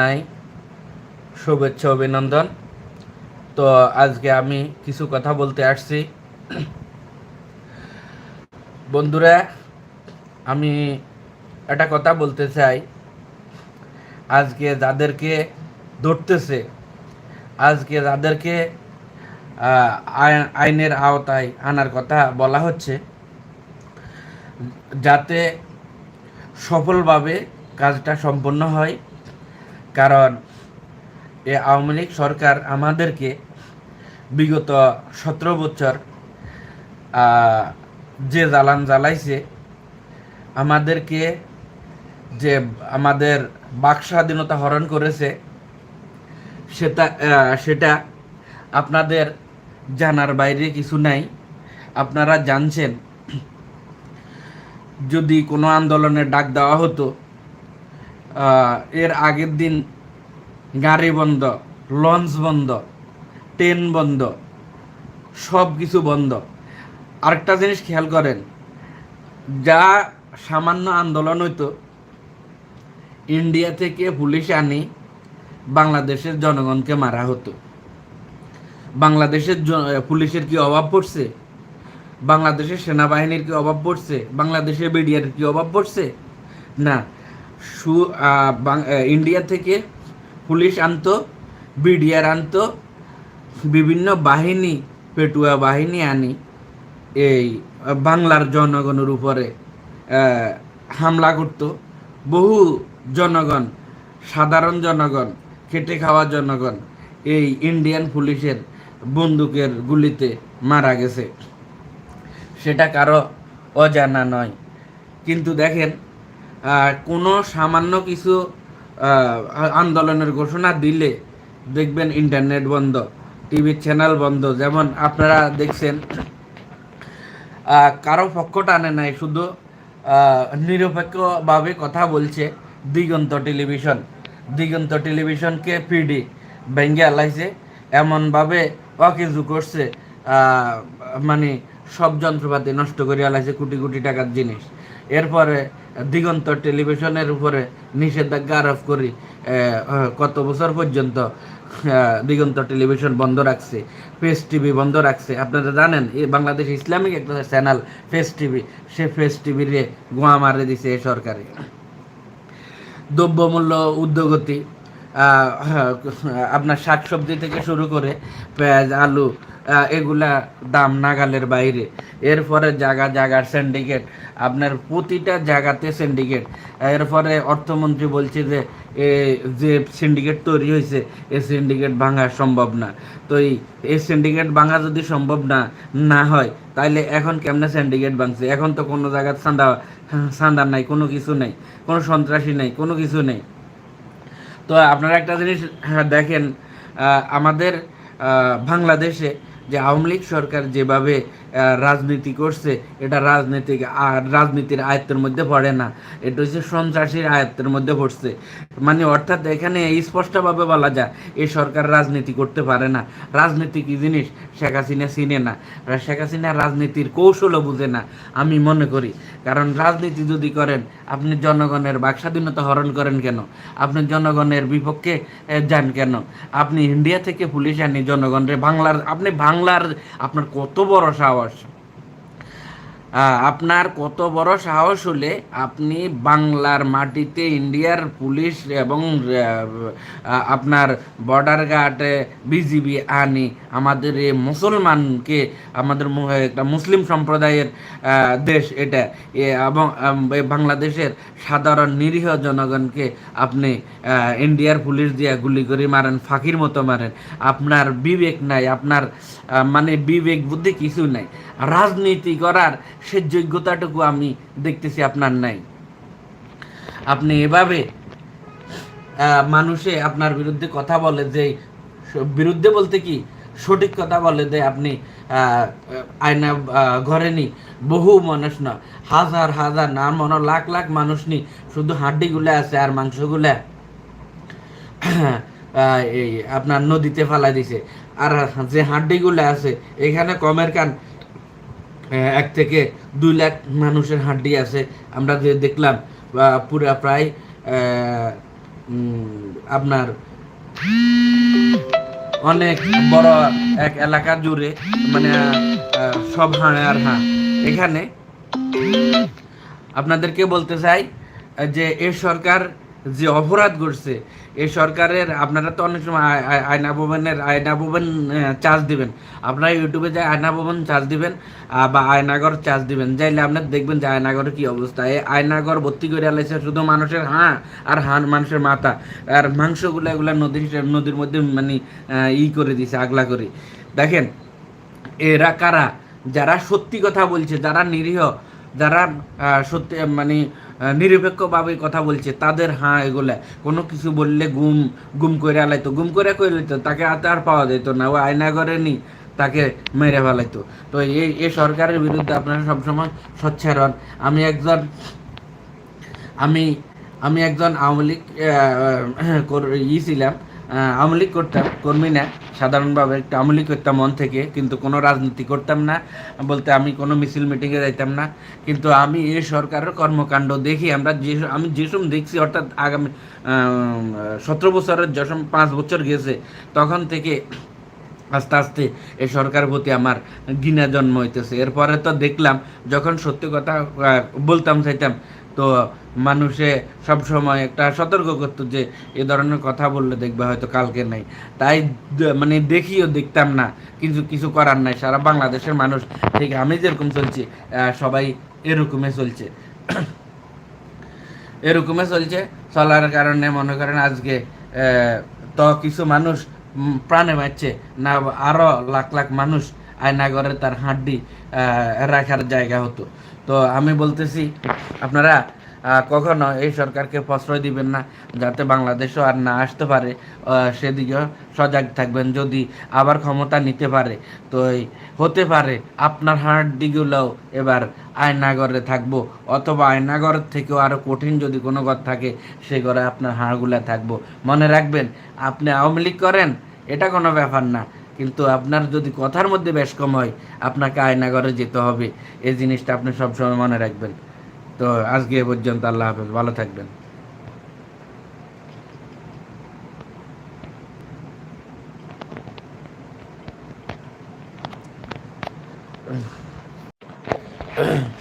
নাই শুভেচ্ছা, অভিনন্দন। তো আজকে আমি কিছু কথা বলতে আসছি। বন্ধুরা, আমি একটা কথা বলতে চাই। আজকে যাদেরকে ধরতেছে, আজকে যাদেরকে আইনের আওতায় আনার কথা বলা হচ্ছে, যাতে সফলভাবে কাজটা সম্পন্ন হয়। কারণ এ আওয়ামী লীগ সরকার আমাদেরকে বিগত সতেরো বছর যে জ্বালান জ্বালাইছে, আমাদেরকে যে আমাদের বাক স্বাধীনতা হরণ করেছে, সেটা সেটা আপনাদের জানার বাইরে কিছু নাই। আপনারা জানছেন, যদি কোনো আন্দোলনের ডাক দেওয়া হতো এর আগের দিন গাড়ি বন্ধ, লঞ্চ বন্ধ, ট্রেন বন্ধ সব কিছু বন্ধ। আরেকটা জিনিস খেয়াল করেন, যা সামান্য আন্দোলন হইতো, ইন্ডিয়া থেকে পুলিশ আনি বাংলাদেশের জনগণকে মারা হতো। বাংলাদেশের পুলিশের কি অভাব পড়ছে? বাংলাদেশের সেনাবাহিনীর কি অভাব পড়ছে? বাংলাদেশের বিডিআর কি অভাব পড়ছে? না। সু ইন্ডিয়া থেকে পুলিশ আনতো, বিডিআর আনতো, বিভিন্ন বাহিনী, পেটুয়া বাহিনী আনি, এই বাংলার জনগণের উপরে হামলা করত। বহু জনগণ, সাধারণ জনগণ, খেটে খাওয়া জনগণ এই ইন্ডিয়ান পুলিশের বন্দুকের গুলিতে মারা গেছে। সেটা কারও অজানা নয়। কিন্তু দেখেন কোনো সামান্য কিছু আন্দোলনের ঘোষণা দিলে দেখবেন ইন্টারনেট বন্ধ টিভির চ্যানেল বন্ধ। যেমন আপনারা দেখছেন কারও পক্ষ টানে নাই, শুধু নিরপেক্ষভাবে কথা বলছে দিগন্ত টেলিভিশন। দিগন্ত টেলিভিশনকে পিডি ভেঙ্গে আলাইছে। এমনভাবে অকিজু করছে মানে সব যন্ত্রপাতি নষ্ট করে আলাইছে কোটি কোটি টাকার জিনিস। এরপরে দিগন্ত টেলিভিশনের উপরে নিষেধাজ্ঞা আরোপ করি কত বছর পর্যন্ত দিগন্ত টেলিভিশন বন্ধ রাখছে ফেস টিভি বন্ধ রাখছে। আপনারা জানেন এই বাংলাদেশ ইসলামিক একটা চ্যানেল ফেস টিভি সে ফেস টিভিরে গোয়া মারে দিছে সরকারে। দ্রব্যমূল্য উদ্যোগতি আহ, আপনার শাকসবজি থেকে শুরু করে পেঁয়াজ আলু এগুলা দাম নাগালের বাইরে। এরপরে জায়গা জায়গার সিন্ডিকেট আপনার প্রতিটা জায়গাতে সিন্ডিকেট এরপরে অর্থমন্ত্রী বলছে যে এ যে সিন্ডিকেট তৈরি হয়েছে এই সিন্ডিকেট ভাঙা সম্ভব না। তো এই সিন্ডিকেট ভাঙা যদি সম্ভব না না হয় তাইলে এখন কেমনে সিন্ডিকেট ভাঙছে? এখন তো কোনো জায়গায় সান্দা চাঁদা নাই কোনো কিছু নেই কোনো সন্ত্রাসী নেই কোনো কিছু নেই। তো আপনারা একটা জিনিস হ্যাঁ, দেখেন আমাদের বাংলাদেশে যে আওয়ামী লীগ সরকার যেভাবে রাজনীতি করছে, এটা রাজনীতিক রাজনীতির আয়ত্তের মধ্যে পড়ে না। এটা হচ্ছে সন্ত্রাসীর আয়ত্তের মধ্যে পড়ছে। মানে অর্থাৎ এখানে স্পষ্টভাবে বলা যায় এই সরকার রাজনীতি করতে পারে না। রাজনীতি কি জিনিস? শেখ হাসিনা চিনে না। শেখ হাসিনা রাজনীতির কৌশলও বুঝে না, আমি মনে করি। কারণ রাজনীতি যদি করেন, আপনি জনগণের বাক স্বাধীনতা হরণ করেন কেন? আপনি জনগণের বিপক্ষে যান কেন? আপনি ইন্ডিয়া থেকে পুলিশ আনি জনগণের, বাংলার, আপনি বাংলার, আপনার কত বড় সাহস? আহ, আপনার কত বড় সাহস হলে আপনি বাংলার মাটিতে ইন্ডিয়ার পুলিশ এবং আপনার বর্ডার গার্ডে বিজিবি আনি আমাদের এই মুসলমানকে আমাদের একটা মুসলিম সম্প্রদায়ের দেশ এটা এবং বাংলাদেশের সাধারণ নিরীহ জনগণকে আপনি ইন্ডিয়ার পুলিশ দিয়ে গুলি করে মারেন ফাঁকির মতো মারেন। আপনার বিবেক নাই আপনার মানে বিবেক, বুদ্ধি কিছু নাই। রাজনীতি করার সে যোগ্যতাটুকু আমি দেখতেছি আপনার নাই। আপনি এভাবে মানুষে আপনার বিরুদ্ধে কথা বলে যে, বিরুদ্ধে বলতে কি, সঠিক কথা বলে যে আপনি আয়না ঘরে নি বহু মানুষ না, হাজার হাজার না, মনে লাখ লাখ মানুষ নি শুধু হাড্ডিগুলো আছে আর মাংসগুলা এই আপনার নদীতে ফেলা দিছে। আর যে হাড্ডিগুলো আছে, এখানে কমের কান এক থেকে দুই লাখ মানুষের হাড্ডি আছে। আমরা যে দেখলাম পুরা প্রায় আপনার অনেক বড় এক এলাকা জুড়ে মানে সব হাঁড়ে আর হাঁ। এখানে আপনাদেরকে বলতে চাই যে এ সরকার যে অপরাধ করছে এই সরকারের, আপনারা তো অনেক সময় আয়- আয়- আয়না ভবনের, আয়না ভবন চার্জ দিবেন। আপনারা ইউটিউবে যায় আয়না ভবন চার্জ দিবেন বা আয়নাগর চার্জ দিবেন, যাইলে আপনার দেখবেন যে আয়নাগরের কি অবস্থা। এই আয়নাগর ভর্তি করে আলাইছে শুধু মানুষের হাঁ আর হাঁ মানুষের মাথা, আর মাংসগুলো এগুলো নদীর নদীর মধ্যে মানে ই করে দিছে, আগলা করে। দেখেন, এরা কারা? যারা সত্যি কথা বলছে, যারা নিরীহ, যারা সত্যি মানে নিরপেক্ষভাবে কথা বলছে, তাদের হ্যাঁ এগুলা। কোনো কিছু বললে গুম গুম করে আলাইতো গুম করে কইলাইতো তাকে আর পাওয়া যেত না। ও আয়না করে নি, তাকে মেরে ফেলাইতো। তো এই এই সরকারের বিরুদ্ধে আপনারা সবসময় সোচ্চার হন। আমি একজন, আমি আমি একজন আওয়ামী লীগ ই ছিলাম। আওয়ামী লীগ করতাম কর্মী না সাধারণভাবে একটু আওয়ামী লীগ করতাম মন থেকে কিন্তু কোনো রাজনীতি করতাম না, বলতে আমি কোনো মিছিল মিটিংয়ে যাইতাম না। কিন্তু আমি এই সরকারের কর্মকাণ্ড দেখি, আমরা যে আমি যেসব দেখছি, অর্থাৎ আগামী সতেরো বছরের যখন পাঁচ বছর গেছে, তখন থেকে আস্তে আস্তে এই সরকার প্রতি আমার ঘৃণা জন্ম হইতেছে। এরপরে তো দেখলাম, যখন সত্যি কথা বলতাম, চাইতাম, তো মানুষে সব সময় একটা সতর্ক করতো যে, এ ধরনের কথা বললে দেখবে হয়তো কালকে নাই। তাই মানে দেখিও দেখতাম না, কিন্তু কিছু করার নাই। সারা বাংলাদেশের মানুষ, ঠিক আমি যেরকম চলছি সবাই এরকমই চলছে। এরকমে চলছে। চলার কারণে মনে করেন আজকে তো কিছু মানুষ প্রাণে বাঁচছে। না আরও লাখ লাখ মানুষ আয়নাগরে তার হাড্ডি রাখার জায়গা হতো। তো আমি বলতেছি, আপনারা কখনো এই সরকারকে প্রশ্রয় দিবেন না, যাতে বাংলাদেশও আর না আসতে পারে। সেদিকেও সজাগ থাকবেন, যদি আবার ক্ষমতা নিতে পারে। তো হতে পারে, আপনার হাড্ডিগুলোও এবার আয়নাগরে থাকব, অথবা আয়নাগর থেকেও আরও কঠিন যদি কোনো ঘর থাকে, সে ঘরে আপনার হাড়গুলা থাকব। মনে রাখবেন, আপনি আওয়ামী লীগ করেন, এটা কোনো ব্যাপার না। কিন্তু আপনার যদি কথার মধ্যে বেশ কম হয়, আপনাকে আয়নাগরে যেতে হবে। এই জিনিসটা আপনি সবসময় মনে রাখবেন। তো আজকে এ পর্যন্ত আল্লাহ হাফেজ ভালো থাকবেন।